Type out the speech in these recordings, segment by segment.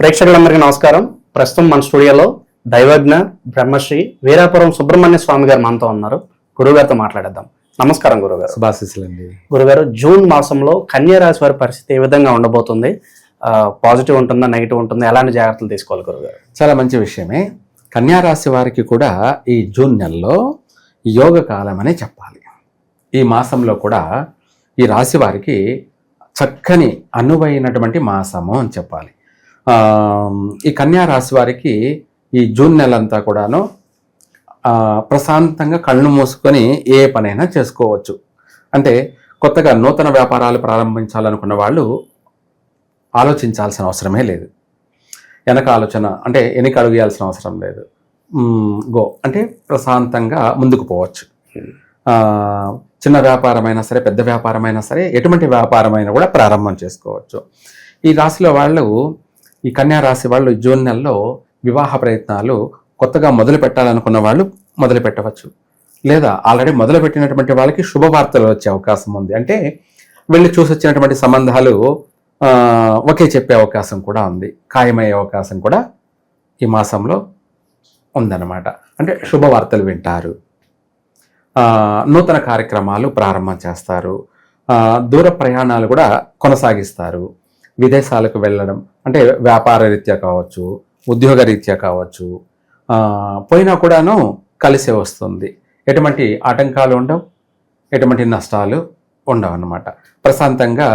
ప్రేక్షకులందరికీ నమస్కారం. ప్రస్తుతం మన స్టూడియోలో దైవజ్ఞ బ్రహ్మశ్రీ వీరాపురం సుబ్రహ్మణ్య స్వామి గారు మనతో ఉన్నారు. గురుగారితో మాట్లాడేద్దాం. నమస్కారం గురుగారు శుభాశీస్సులండి. గురుగారు జూన్ మాసంలో కన్యా రాశి వారి పరిస్థితి ఏ విధంగా ఉండబోతుంది? పాజిటివ్ ఉంటుందా నెగిటివ్ ఉంటుందా? ఎలాంటి జాగ్రత్తలు తీసుకోవాలి గురుగారు చాలా మంచి విషయమే. కన్యా రాశి వారికి కూడా ఈ జూన్ నెలలో యోగ కాలం అనే చెప్పాలి. ఈ మాసంలో కూడా ఈ రాశి వారికి చక్కని అనువైనటువంటి మాసము అని చెప్పాలి. ఈ కన్యా రాశి వారికి ఈ జూన్ నెలంతా కూడాను ప్రశాంతంగా కళ్ళు మూసుకొని ఏ పనైనా చేసుకోవచ్చు. అంటే కొత్తగా నూతన వ్యాపారాలు ప్రారంభించాలనుకున్న వాళ్ళు ఆలోచించాల్సిన అవసరమే లేదు. వెనక ఆలోచన అంటే వెనక అడుగేయాల్సిన అవసరం లేదు. గో అంటే ప్రశాంతంగా ముందుకు పోవచ్చు. చిన్న వ్యాపారమైనా సరే పెద్ద వ్యాపారమైనా సరే ఎటువంటి వ్యాపారమైనా కూడా ప్రారంభం చేసుకోవచ్చు. ఈ రాశిలో వాళ్ళు ఈ కన్యా రాశి వాళ్ళు జూన్ నెలలో వివాహ ప్రయత్నాలు కొత్తగా మొదలు పెట్టాలనుకున్న వాళ్ళు మొదలు పెట్టవచ్చు. లేదా ఆల్రెడీ మొదలు పెట్టినటువంటి వాళ్ళకి శుభవార్తలు వచ్చే అవకాశం ఉంది. అంటే వెళ్ళి చూసి వచ్చినటువంటి సంబంధాలు ఒకే చెప్పే అవకాశం కూడా ఉంది. ఖాయమయ్యే అవకాశం కూడా ఈ మాసంలో ఉందన్నమాట. అంటే శుభవార్తలు వింటారు. నూతన కార్యక్రమాలు ప్రారంభం చేస్తారు. దూర ప్రయాణాలు కూడా కొనసాగిస్తారు. విదేశాలకు వెళ్ళడం అంటే వ్యాపార రీత్యా కావచ్చు ఉద్యోగ రీత్యా కావచ్చు పోయినా కూడాను కలిసే వస్తుంది. ఎటువంటి ఆటంకాలు ఉండవు ఎటువంటి నష్టాలు ఉండవు అన్నమాట. ప్రశాంతంగా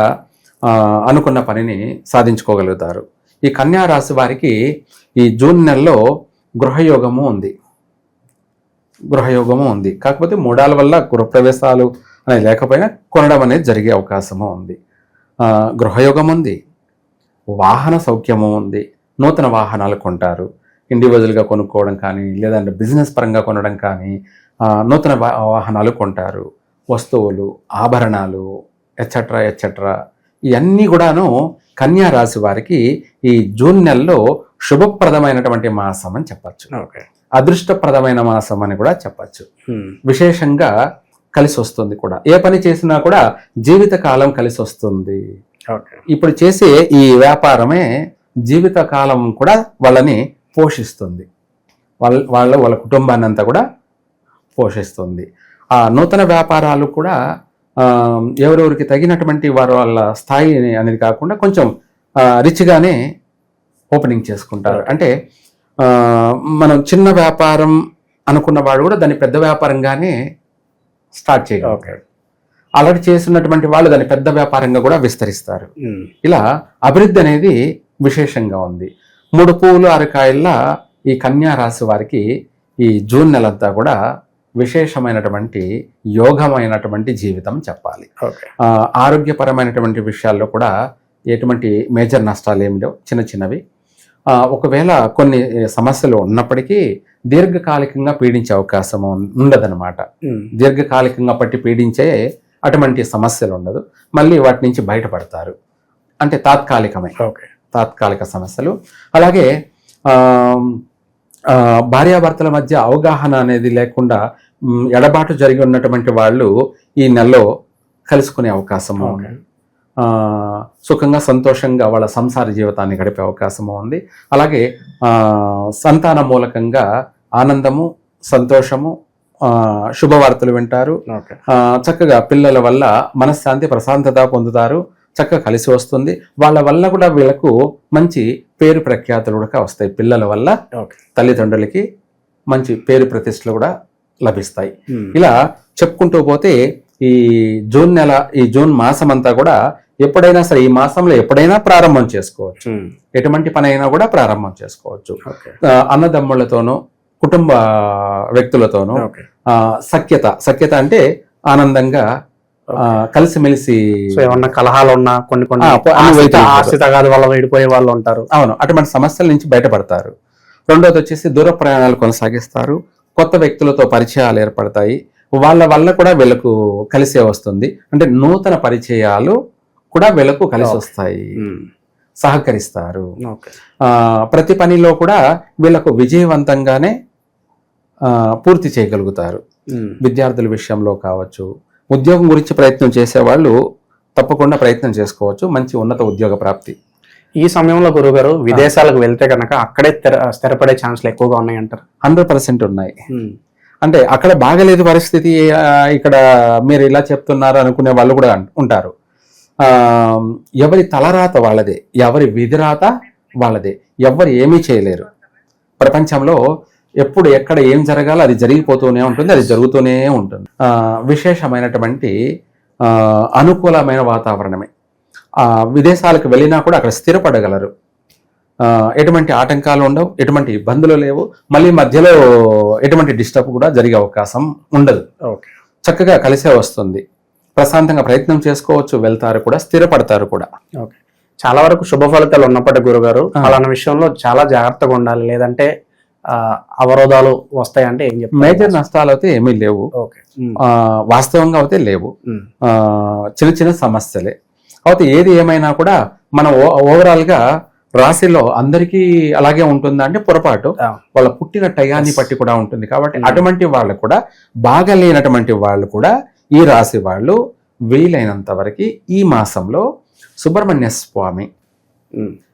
అనుకున్న పనిని సాధించుకోగలుగుతారు. ఈ కన్యా రాశి వారికి ఈ జూన్ నెలలో గృహయోగము ఉంది. గృహయోగము ఉంది. కాకపోతే మూడాల వల్ల గృహప్రవేశాలు అనేవి లేకపోయినా కొనడం అనేది జరిగే అవకాశము ఉంది. గృహయోగం ఉంది. వాహన సౌఖ్యము ఉంది. నూతన వాహనాలు కొంటారు. ఇండివిజువల్గా కొనుక్కోవడం కానీ లేదంటే బిజినెస్ పరంగా కొనడం కానీ నూతన వాహనాలు కొంటారు. వస్తువులు ఆభరణాలు ఎచ్చట్రా ఎచ్చట్రా ఇవన్నీ కూడాను కన్యా రాశి వారికి ఈ జూన్ నెలలో శుభప్రదమైనటువంటి మాసం అని చెప్పచ్చు. అదృష్టప్రదమైన మాసం అని కూడా చెప్పచ్చు. విశేషంగా కలిసి వస్తుంది కూడా. ఏ పని చేసినా కూడా జీవితకాలం కలిసి వస్తుంది ఇప్పుడు చేసే ఈ వ్యాపారమే జీవితకాలం కూడా వాళ్ళని పోషిస్తుంది. వాళ్ళ వాళ్ళ వాళ్ళ కుటుంబాన్ని అంతా కూడా పోషిస్తుంది. ఆ నూతన వ్యాపారాలు కూడా ఎవరెవరికి తగినటువంటి వారి వాళ్ళ స్థాయి అనేది కాకుండా కొంచెం రిచ్గానే ఓపెనింగ్ చేసుకుంటారు. అంటే మనం చిన్న వ్యాపారం అనుకున్న వాడు కూడా దాన్ని పెద్ద వ్యాపారంగానే స్టార్ట్ చేయగలుగుతాడు ఆల్రెడీ చేస్తున్నటువంటి వాళ్ళు దాన్ని పెద్ద వ్యాపారంగా కూడా విస్తరిస్తారు. ఇలా అభివృద్ధి అనేది విశేషంగా ఉంది. మూడు పువ్వులు అరకాయల్లా ఈ కన్యా రాశి వారికి ఈ జూన్ నెలంతా కూడా విశేషమైనటువంటి యోగమైనటువంటి జీవితం చెప్పాలి. ఆరోగ్యపరమైనటువంటి విషయాల్లో కూడా ఎటువంటి మేజర్ నష్టాలు ఏమి లేవు. చిన్న చిన్నవి. ఒకవేళ కొన్ని సమస్యలు ఉన్నప్పటికీ దీర్ఘకాలికంగా పీడించే అవకాశం ఉండదన్నమాట. దీర్ఘకాలికంగా పట్టి పీడించే అటువంటి సమస్యలు ఉండదు మళ్ళీ వాటి నుంచి బయటపడతారు. అంటే తాత్కాలికమే. ఓకే. తాత్కాలిక సమస్యలు. అలాగే భార్యాభర్తల మధ్య అవగాహన అనేది లేకుండా ఎడబాటు జరిగి ఉన్నటువంటి వాళ్ళు ఈ నెలలో కలుసుకునే అవకాశము సుఖంగా సంతోషంగా వాళ్ళ సంసార జీవితాన్ని గడిపే అవకాశము ఉంది. అలాగే సంతాన మూలకంగా ఆనందము సంతోషము శుభవార్తలు వింటారు. చక్కగా పిల్లల వల్ల మనశ్శాంతి ప్రశాంతత పొందుతారు. చక్కగా కలిసి వస్తుంది. వాళ్ళ వల్ల కూడా వీళ్ళకు మంచి పేరు ప్రఖ్యాతులు కూడా వస్తాయి. పిల్లల వల్ల తల్లిదండ్రులకి మంచి పేరు ప్రతిష్టలు కూడా లభిస్తాయి. ఇలా చెప్పుకుంటూ పోతే ఈ జూన్ నెల ఈ జూన్ మాసం అంతా కూడా ఎప్పుడైనా సరే ఈ మాసంలో ఎప్పుడైనా ప్రారంభం చేసుకోవచ్చు. ఎటువంటి పని అయినా కూడా ప్రారంభం చేసుకోవచ్చు. అన్నదమ్ములతోనూ కుటుంబ వ్యక్తులతోనూ సఖ్యత. సఖ్యత అంటే ఆనందంగా కలిసిమెలిసి సో ఏమన్నా కలహాలు ఉన్నా కొన్ని కొన్ని ఆస్తి- తగాదు వల్ల విడిపోయే వాళ్ళు ఉంటారు. అవును. అటువంటి సమస్యల నుంచి బయటపడతారు. రెండోది వచ్చేసి దూర ప్రయాణాలు కొనసాగిస్తారు. కొత్త వ్యక్తులతో పరిచయాలు ఏర్పడతాయి. వాళ్ళ వల్ల కూడా వీళ్ళకు కలిసే వస్తుంది. అంటే నూతన పరిచయాలు కూడా వీళ్ళకు కలిసి వస్తాయి. సహకరిస్తారు. ప్రతి పనిలో కూడా వీళ్ళకు విజయవంతంగానే పూర్తి చేయగలుగుతారు. విద్యార్థుల విషయంలో కావచ్చు ఉద్యోగం గురించి ప్రయత్నం చేసేవాళ్ళు తప్పకుండా ప్రయత్నం చేసుకోవచ్చు. మంచి ఉన్నత ఉద్యోగ ప్రాప్తి. ఈ సమయంలో గురుగారు విదేశాలకు వెళ్తే కనుక అక్కడే స్థిర స్థిరపడే ఛాన్స్లు ఎక్కువగా ఉన్నాయంటారు. హండ్రెడ్ పర్సెంట్ ఉన్నాయి. అంటే అక్కడ బాగలేదు పరిస్థితి ఇక్కడ మీరు ఇలా చెప్తున్నారు అనుకునే వాళ్ళు కూడా ఉంటారు. ఎవరి తలరాత వాళ్ళదే ఎవరి విధిరాత వాళ్ళదే ఎవరు ఏమీ చేయలేరు. ప్రపంచంలో ఎప్పుడు ఎక్కడ ఏం జరగాలో అది జరిగిపోతూనే ఉంటుంది అది జరుగుతూనే ఉంటుంది. విశేషమైనటువంటి అనుకూలమైన వాతావరణమే. విదేశాలకు వెళ్ళినా కూడా అక్కడ స్థిరపడగలరు. ఎటువంటి ఆటంకాలు ఉండవు ఎటువంటి ఇబ్బందులు లేవు. మళ్ళీ మధ్యలో ఎటువంటి డిస్టర్బ్ కూడా జరిగే అవకాశం ఉండదు. ఓకే. చక్కగా కలిసే వస్తుంది. ప్రశాంతంగా ప్రయత్నం చేసుకోవచ్చు వెళ్తారు కూడా స్థిరపడతారు కూడా. ఓకే. చాలా వరకు శుభ ఫలితాలు ఉన్నప్పటికీ గురుగారు. అలాంటి విషయంలో చాలా జాగ్రత్తగా ఉండాలి. లేదంటే అవరోధాలు వస్తాయంటే ఏం చెప్తారు? మేజర్ నష్టాలు అయితే ఏమీ లేవు. వాస్తవంగా అయితే లేవు. చిన్న చిన్న సమస్యలే. అయితే ఏది ఏమైనా కూడా మనం ఓ- ఓవరాల్గా రాశిలో అందరికీ అలాగే ఉంటుందా అంటే పొరపాటు. వాళ్ళ పుట్టిన టయాన్ని బట్టి కూడా ఉంటుంది. కాబట్టి. అటువంటి వాళ్ళు కూడా బాగా లేనటువంటి వాళ్ళు కూడా ఈ రాశి వాళ్ళు వీలైనంత వరకు ఈ మాసంలో సుబ్రహ్మణ్య స్వామి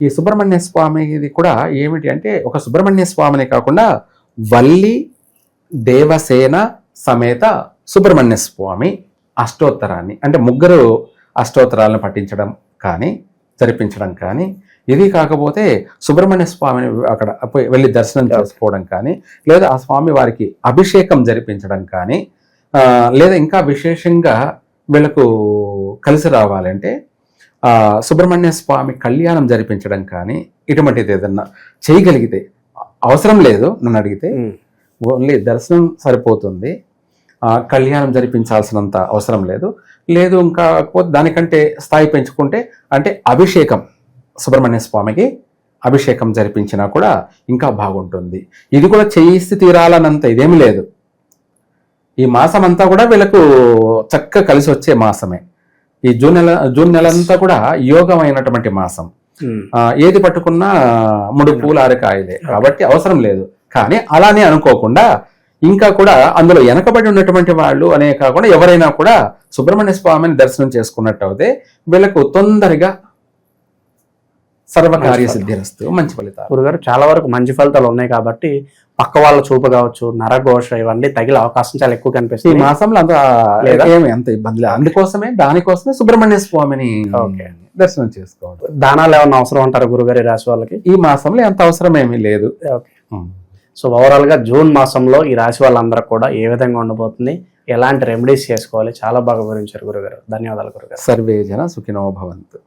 ఈ సుబ్రహ్మణ్య స్వామి ఇది కూడా ఏమిటి అంటే ఒక సుబ్రహ్మణ్య స్వామిని కాకుండా వల్లి దేవసేన సమేత సుబ్రహ్మణ్య స్వామి అష్టోత్తరాన్ని అంటే ముగ్గురు అష్టోత్తరాలను పఠించడం కానీ జరిపించడం కానీ ఇది కాకపోతే సుబ్రహ్మణ్య స్వామిని అక్కడ వెళ్ళి దర్శనం చేసుకోవడం కానీ లేదా ఆ స్వామి వారికి అభిషేకం జరిపించడం కానీ లేదా ఇంకా విశేషంగా వీళ్ళకు కలిసి రావాలంటే సుబ్రహ్మణ్య స్వామి కళ్యాణం జరిపించడం కానీ ఇటువంటిది ఏదన్నా చేయగలిగితే అవసరం లేదు నన్ను అడిగితే. ఓన్లీ దర్శనం సరిపోతుంది. ఆ, కళ్యాణం జరిపించాల్సినంత అవసరం లేదు. లేదు ఇంకా దానికంటే స్థాయి పెంచుకుంటే అంటే అభిషేకం సుబ్రహ్మణ్య స్వామికి అభిషేకం జరిపించినా కూడా ఇంకా బాగుంటుంది. ఇది కూడా చేయిస్తే తీరాలన్నంత ఇదేమి లేదు. ఈ మాసం అంతా కూడా వీళ్ళకు చక్కగా కలిసి వచ్చే మాసమే. ఈ జూన్ నెల జూన్ నెల అంతా కూడా యోగమైనటువంటి మాసం. ఏది పట్టుకున్నా మూడు పూలు ఆరకాయలే కాబట్టి అవసరం లేదు. కానీ అలానే అనుకోకుండా ఇంకా కూడా అందులో వెనకబడి ఉన్నటువంటి వాళ్ళు అనే కాకుండా ఎవరైనా కూడా సుబ్రహ్మణ్య స్వామిని దర్శనం చేసుకున్నట్టు అయితే వీళ్ళకు తొందరగా సర్వకార్య సిద్ధిరస్తు మంచి ఫలితాలు. గురుగారు చాలా వరకు మంచి ఫలితాలు ఉన్నాయి కాబట్టి పక్క వాళ్ళ చూపు కావచ్చు నరఘోష ఇవన్నీ తగిలే అవకాశం చాలా ఎక్కువ ఈ కనిపిస్తుంది మాసంలో అంత? ఏమి అంత ఇబ్బంది లేదు. అందుకోసమే దానికోసమే సుబ్రహ్మణ్య స్వామిని ఓకే. దర్శనం చేసుకోవడం దానాలు ఏమన్నా అవసరం అంటారు గురుగారి రాశి వాళ్ళకి? ఈ మాసంలో ఎంత అవసరం ఏమీ లేదు. ఓకే. సో ఓవరాల్గా జూన్ మాసంలో ఈ రాశి వాళ్ళందరూ కూడా ఏ విధంగా ఉండబోతుంది ఎలాంటి రెమెడీస్ చేసుకోవాలి చాలా బాగా వివరించారు గురుగారు. ధన్యవాదాలు గురుగారు. సర్వే జన సుఖినో భవంతు.